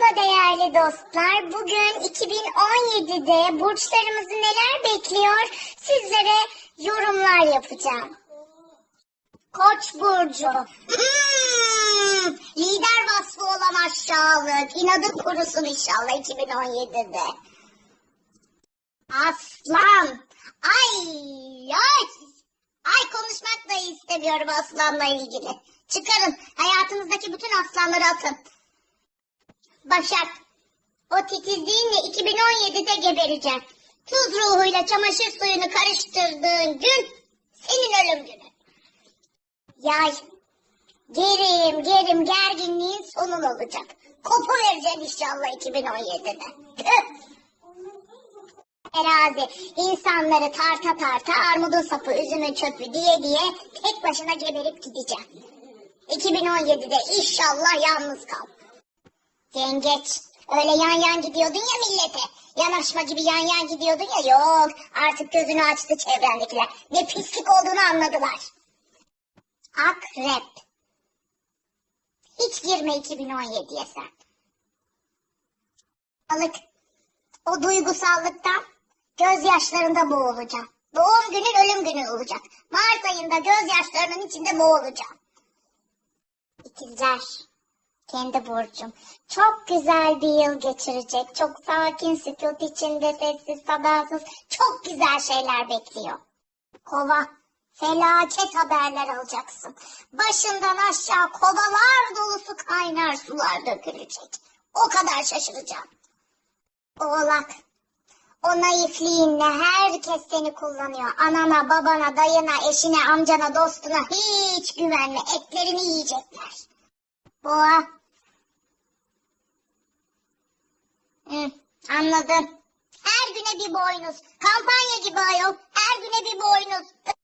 Merhaba değerli dostlar. Bugün 2017'de burçlarımızı neler bekliyor sizlere yorumlar yapacağım. Koç burcu. Hmm, lider vasfı olan aşağılık. İnadı kurusun inşallah 2017'de. Aslan. Ay ay. Ay konuşmak da istemiyorum aslanla ilgili. Çıkarın hayatınızdaki bütün aslanları atın. Başak. O titizliğinle 2017'de gebereceğim. Tuz ruhuyla çamaşır suyunu karıştırdığın gün senin ölüm günün. Yay. Gerim gerim gerginliğin sonun olacak. Kopu vereceksin inşallah 2017'de. Tüh. Terazi insanları tarta tarta armudun sapı üzümün çöpü diye diye tek başına geberip gideceğim. 2017'de inşallah yalnız kal. Yengeç. Öyle yan yan gidiyordun ya millete. Yanaşma gibi yan yan gidiyordun ya. Yok artık gözünü açtı çevrendekiler. Ne pislik olduğunu anladılar. Akrep. Hiç girme 2017'ye sen. Balık. O duygusallıktan gözyaşlarında boğulacağım. Doğum günün ölüm günün olacak. Mart ayında gözyaşlarının içinde boğulacağım. İkizler. Kendi burcum. Çok güzel bir yıl geçirecek. Çok sakin, sükut içinde, sessiz, sadasız. Çok güzel şeyler bekliyor. Kova. Felaket haberler alacaksın. Başından aşağı kovalar dolusu kaynar sular dökülecek. O kadar şaşıracağım. Oğlak. O naifliğinle herkes seni kullanıyor. Anana, babana, dayına, eşine, amcana, dostuna hiç güvenme. Etlerini yiyecekler. Boğa. anladım. Her güne bir boynuz. Kampanya gibi ayol. Her güne bir boynuz.